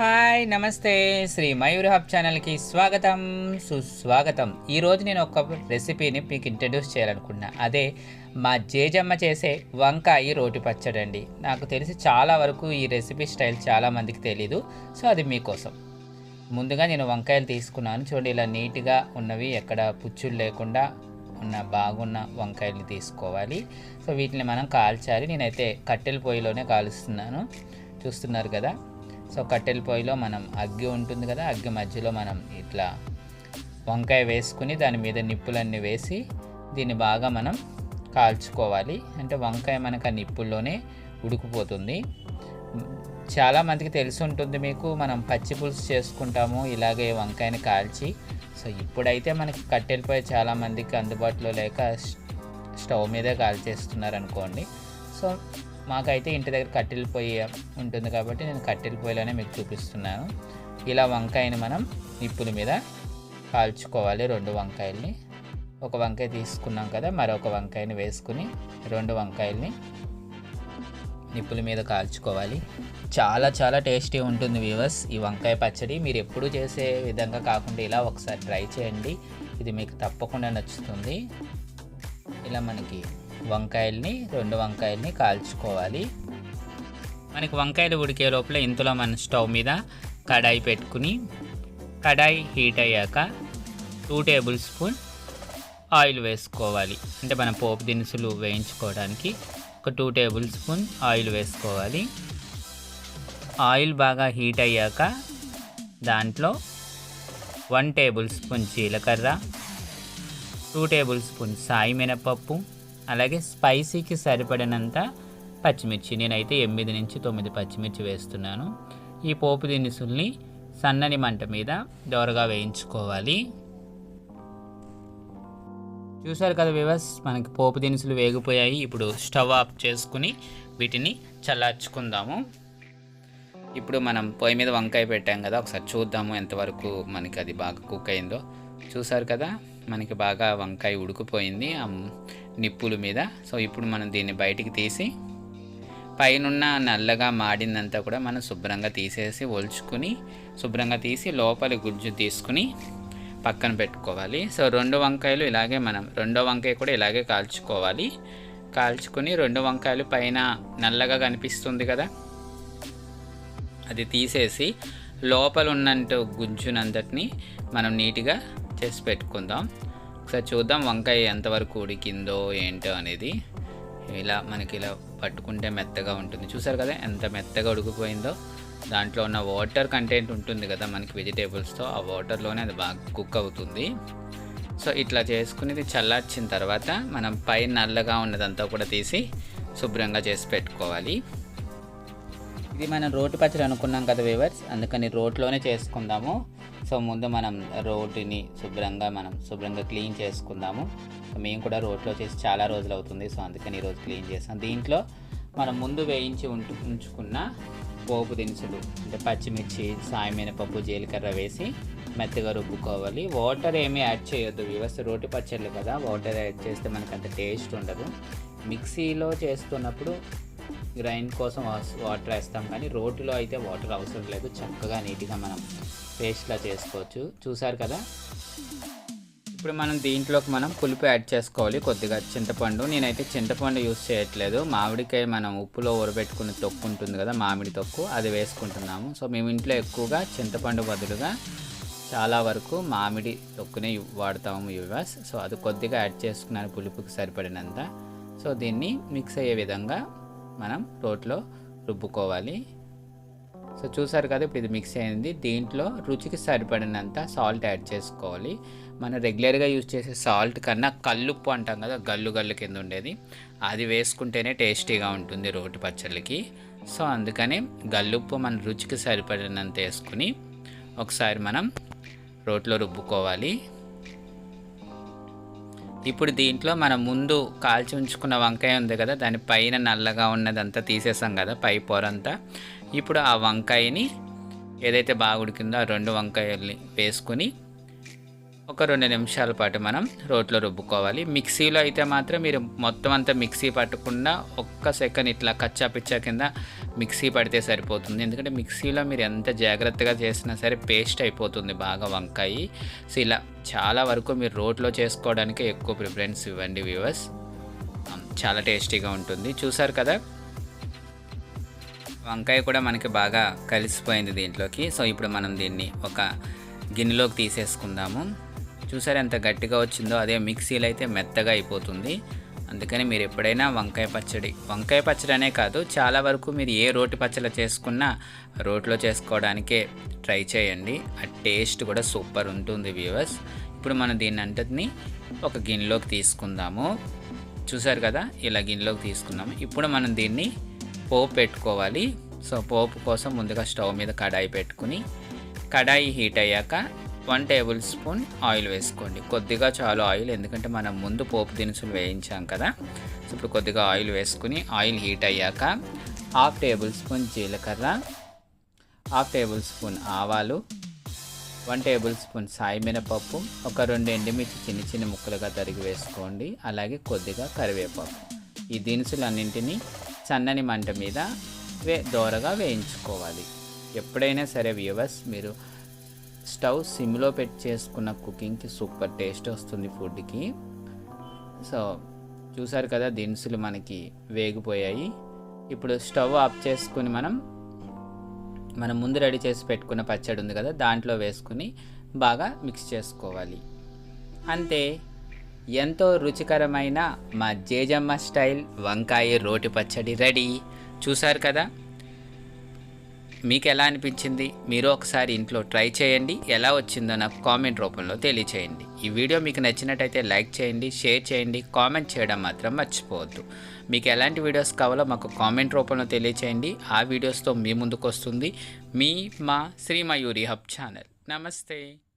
Hi నమస్తే. Shri Mayur hub ఛానల్కి స్వాగతం సుస్వాగతం. ఈరోజు నేను ఒక రెసిపీని మీకు ఇంట్రడ్యూస్ చేయాలనుకున్నా. అదే మా జేజమ్మ చేసే వంకాయ రోటి పచ్చడి అండి. నాకు తెలిసి చాలా వరకు ఈ రెసిపీ స్టైల్ చాలామందికి తెలీదు సో అది మీకోసం. ముందుగా నేను వంకాయలు తీసుకున్నాను. చూడండి ఇలా నీట్గా ఉన్నవి ఎక్కడ పుచ్చులు లేకుండా ఉన్న బాగున్న వంకాయలు తీసుకోవాలి. సో వీటిని మనం కాల్చాలి. నేనైతే కట్టెల పొయ్యిలోనే కాలుస్తున్నాను. చూస్తున్నారు కదా? సో కట్టెల పొయ్యిలో మనం అగ్గి ఉంటుంది కదా అగ్గి మధ్యలో మనం ఇట్లా వంకాయ వేసుకుని దాని మీద నిప్పులన్నీ వేసి దీన్ని బాగా మనం కాల్చుకోవాలి. అంటే వంకాయ మనకు ఆ నిప్పుల్లోనే ఉడికిపోతుంది. చాలామందికి తెలిసి ఉంటుంది మీకు మనం పచ్చి పులుసు చేసుకుంటాము ఇలాగే వంకాయని కాల్చి. సో ఇప్పుడైతే మనకి కట్టెల పొయ్యి చాలామందికి అందుబాటులో లేక స్టవ్ మీదే కాల్చేస్తున్నారు అనుకోండి. సో మాకైతే ఇంటి దగ్గర కట్టెల పొయ్యి ఉంటుంది కాబట్టి నేను కట్టెల పొయ్యిలోనే మీకు చూపిస్తున్నాను. ఇలా వంకాయని మనం నిప్పుల మీద కాల్చుకోవాలి రెండు వంకాయల్ని. ఒక వంకాయ తీసుకున్నాం కదా మరొక వంకాయని వేసుకుని రెండు వంకాయల్ని నిప్పుల మీద కాల్చుకోవాలి. చాలా చాలా టేస్టీ ఉంటుంది వ్యూవర్స్ ఈ వంకాయ పచ్చడి. మీరు ఎప్పుడు చేసే విధంగా కాకుండా ఇలా ఒకసారి ట్రై చేయండి. ఇది మీకు తప్పకుండా నచ్చుతుంది. ఇలా మనకి వంకాయల్ని రెండు వంకాయల్ని కాల్చుకోవాలి. మనకి వంకాయలు ఉడికే లోపల ఇంతలో మన స్టవ్ మీద కడాయి పెట్టుకుని కడాయి హీట్ అయ్యాక టూ టేబుల్ స్పూన్ ఆయిల్ వేసుకోవాలి. అంటే మన పోపు దినుసులు వేయించుకోవడానికి ఒక టూ టేబుల్ స్పూన్ ఆయిల్ వేసుకోవాలి. ఆయిల్ బాగా హీట్ అయ్యాక దాంట్లో వన్ టేబుల్ స్పూన్ జీలకర్ర టూ టేబుల్ స్పూన్ సాయి మినపప్పు అలాగే స్పైసీకి సరిపడినంత పచ్చిమిర్చి. నేనైతే ఎనిమిది నుంచి తొమ్మిది పచ్చిమిర్చి వేస్తున్నాను. ఈ పోపు దినుసుల్ని సన్నని మంట మీద దోరగా వేయించుకోవాలి. చూసారు కదా వివస్ మనకి పోపు దినుసులు వేగిపోయాయి. ఇప్పుడు స్టవ్ ఆఫ్ చేసుకుని వీటిని చల్లార్చుకుందాము. ఇప్పుడు మనం పొయ్యి మీద వంకాయ పెట్టాం కదా ఒకసారి చూద్దాము ఎంతవరకు మనకి అది బాగా కుక్ అయిందో. చూసారు కదా? మనకి బాగా వంకాయ ఉడికిపోయింది ఆ నిప్పుల మీద. సో ఇప్పుడు మనం దీన్ని బయటికి తీసి పైనున్న నల్లగా మాడిందంతా కూడా మనం శుభ్రంగా తీసేసి ఒలుచుకుని శుభ్రంగా తీసి లోపలి గుజ్జు తీసుకుని పక్కన పెట్టుకోవాలి. సో రెండు వంకాయలు ఇలాగే మనం రెండో వంకాయ కూడా ఇలాగే కాల్చుకోవాలి. కాల్చుకుని రెండు వంకాయలు పైన నల్లగా కనిపిస్తుంది కదా అది తీసేసి లోపల ఉన్నట్టు గుజ్జునంతటిని మనం నీట్గా చేసి పెట్టుకుందాం. ఒకసారి చూద్దాం వంకాయ ఎంతవరకు ఉడికిందో ఏంటో అనేది. ఇలా మనకి ఇలా పట్టుకుంటే మెత్తగా ఉంటుంది. చూసారు కదా ఎంత మెత్తగా ఉడికిపోయిందో. దాంట్లో ఉన్న వాటర్ కంటెంట్ ఉంటుంది కదా మనకి వెజిటేబుల్స్తో ఆ వాటర్లోనే అది బాగా కుక్ అవుతుంది. సో ఇట్లా చేసుకుని ఇది చల్లార్చిన తర్వాత మనం పై నల్లగా ఉన్నదంతా కూడా తీసి శుభ్రంగా చేసి పెట్టుకోవాలి. ఇది మనం రోటి పచ్చడి అనుకున్నాం కదా వేవర్స్ అందుకని రోట్లోనే చేసుకుందాము. సో ముందు మనం రోడ్డుని శుభ్రంగా మనం శుభ్రంగా క్లీన్ చేసుకుందాము. మేము కూడా రోడ్లో చేసి చాలా రోజులు అవుతుంది సో అందుకని ఈరోజు క్లీన్ చేస్తాం దీంట్లో మనం ముందు వేయించి ఉంటు ఉంచుకున్న పోపు దినుసులు అంటే పచ్చిమిర్చి సాయమైన పప్పు జీలకర్ర వేసి మెత్తగా రుబ్బుకోవాలి. వాటర్ ఏమీ యాడ్ చేయొద్దు వ్యవస్థ రోటి పచ్చళ్ళు కదా వాటర్ యాడ్ చేస్తే మనకు అంత టేస్ట్ ఉండదు. మిక్సీలో చేస్తున్నప్పుడు గ్రైండ్ కోసం వాటర్ వేస్తాం కానీ రోటిలో అయితే వాటర్ అవసరం లేదు. చక్కగా నీట్గా మనం పేస్ట్లా చేసుకోవచ్చు. చూసారు కదా? ఇప్పుడు మనం దీంట్లోకి మనం పులుపు యాడ్ చేసుకోవాలి కొద్దిగా చింతపండు. నేనైతే చింతపండు యూస్ చేయట్లేదు. మామిడికాయ మనం ఉప్పులో ఊరబెట్టుకున్న తొక్కు ఉంటుంది కదా మామిడి తొక్కు అది వేసుకుంటున్నాము. సో మేము ఇంట్లో ఎక్కువగా చింతపండు బదులుగా చాలా వరకు మామిడి తొక్కునే వాడతాము యువాస్ సో అది కొద్దిగా యాడ్ చేసుకున్నాను పులుపుకి సరిపడినంత. సో దీన్ని మిక్స్ అయ్యే విధంగా మనం రోట్లో రుబ్బుకోవాలి. సో చూసారు కదా ఇప్పుడు ఇది మిక్స్ అయింది. దీంట్లో రుచికి సరిపడినంత సాల్ట్ యాడ్ చేసుకోవాలి. మనం రెగ్యులర్గా యూజ్ చేసే సాల్ట్ కన్నా కల్లుప్పు అంటాం కదా గల్లు గల్లు కింద ఉండేది. అది వేసుకుంటేనే టేస్టీగా ఉంటుంది రోటి పచ్చళ్ళకి. సో అందుకని గల్లుప్పు మన రుచికి సరిపడినంత వేసుకుని ఒకసారి మనం రోట్లో రుబ్బుకోవాలి. ఇప్పుడు దీంట్లో మనం ముందు కాల్చి ఉంచుకున్న వంకాయ ఉంది కదా దాని పైన నల్లగా ఉన్నదంతా తీసేసాం కదా పై పొరంతా. ఇప్పుడు ఆ వంకాయని ఏదైతే బాగా ఉడికిందో ఆ రెండు వంకాయల్ని వేసుకుని ఒక రెండు నిమిషాల పాటు మనం రోట్లో రుబ్బుకోవాలి. మిక్సీలో అయితే మాత్రం మీరు మొత్తం అంతా మిక్సీ పట్టకుండా ఒక్క సెకండ్ ఇట్లా కచ్చా పిచ్చా కింద మిక్సీ పడితే సరిపోతుంది. ఎందుకంటే మిక్సీలో మీరు ఎంత జాగ్రత్తగా చేసినా సరే పేస్ట్ అయిపోతుంది బాగా వంకాయ. సో ఇలా చాలా వరకు మీరు రోట్లో చేసుకోవడానికి ఎక్కువ ప్రిఫరెన్స్ ఇవ్వండి వ్యూవర్స్. చాలా టేస్టీగా ఉంటుంది. చూసారు కదా? వంకాయ కూడా మనకి బాగా కలిసిపోయింది దీంట్లోకి. సో ఇప్పుడు మనం దీన్ని ఒక గిన్నెలోకి తీసేసుకుందాము. చూసారు ఎంత గట్టిగా వచ్చిందో? అదే మిక్సీలో అయితే మెత్తగా అయిపోతుంది. అందుకని మీరు ఎప్పుడైనా వంకాయ పచ్చడి వంకాయ పచ్చడి అనే కాదు చాలా వరకు మీరు ఏ రోటి పచ్చడి చేసుకున్నా రోట్లో చేసుకోవడానికే ట్రై చేయండి. ఆ టేస్ట్ కూడా సూపర్ ఉంటుంది వ్యూవర్స్. ఇప్పుడు మనం దీన్ని అంతటిని ఒక గిన్నెలోకి తీసుకుందాము. చూసారు కదా ఇలా గిన్నెలోకి తీసుకున్నాము. ఇప్పుడు మనం దీన్ని పోపు పెట్టుకోవాలి. సో పోపు కోసం ముందుగా స్టవ్ మీద కడాయి పెట్టుకుని కడాయి హీట్ అయ్యాక వన్ టేబుల్ స్పూన్ ఆయిల్ వేసుకోండి. కొద్దిగా చాలు ఆయిల్ ఎందుకంటే మనం ముందు పోపు దినుసులు వేయించాం కదా. సో ఇప్పుడు కొద్దిగా ఆయిల్ వేసుకుని ఆయిల్ హీట్ అయ్యాక హాఫ్ టేబుల్ స్పూన్ జీలకర్ర హాఫ్ టేబుల్ స్పూన్ ఆవాలు వన్ టేబుల్ స్పూన్ సాయి మినపప్పు ఒక రెండు ఎండుమిర్చి చిన్న చిన్న ముక్కలుగా తరిగి వేసుకోండి. అలాగే కొద్దిగా కరివేపాకు. ఈ దినుసులన్నింటినీ సన్నని మంట మీద వే దోరగా వేయించుకోవాలి. ఎప్పుడైనా సరే వ్యూవర్స్ మీరు స్టవ్ సిమ్లో పెట్టి చేసుకున్న కుకింగ్కి సూపర్ టేస్ట్ వస్తుంది ఫుడ్కి. సో చూసారు కదా దినుసులు మనకి వేగిపోయాయి. ఇప్పుడు స్టవ్ ఆఫ్ చేసుకుని మనం మనం ముందు రెడీ చేసి పెట్టుకున్న పచ్చడి ఉంది కదా దాంట్లో వేసుకుని బాగా మిక్స్ చేసుకోవాలి. అంతే. ఎంతో రుచికరమైన మా జేజమ్మ స్టైల్ వంకాయ రోటి పచ్చడి రెడీ. చూసారు కదా? మీకు ఎలా అనిపించింది? మీరు ఒకసారి ఇంట్లో ట్రై చేయండి. ఎలా వచ్చిందో నాకు కామెంట్ రూపంలో తెలియచేయండి. ఈ వీడియో మీకు నచ్చినట్టయితే లైక్ చేయండి షేర్ చేయండి కామెంట్ చేయడం మాత్రం మర్చిపోవద్దు. మీకు ఎలాంటి వీడియోస్ కావాలో మాకు కామెంట్ రూపంలో తెలియచేయండి. ఆ వీడియోస్తో మీ ముందుకు వస్తుంది మీ మా శ్రీ మయూరి హబ్ ఛానల్. నమస్తే.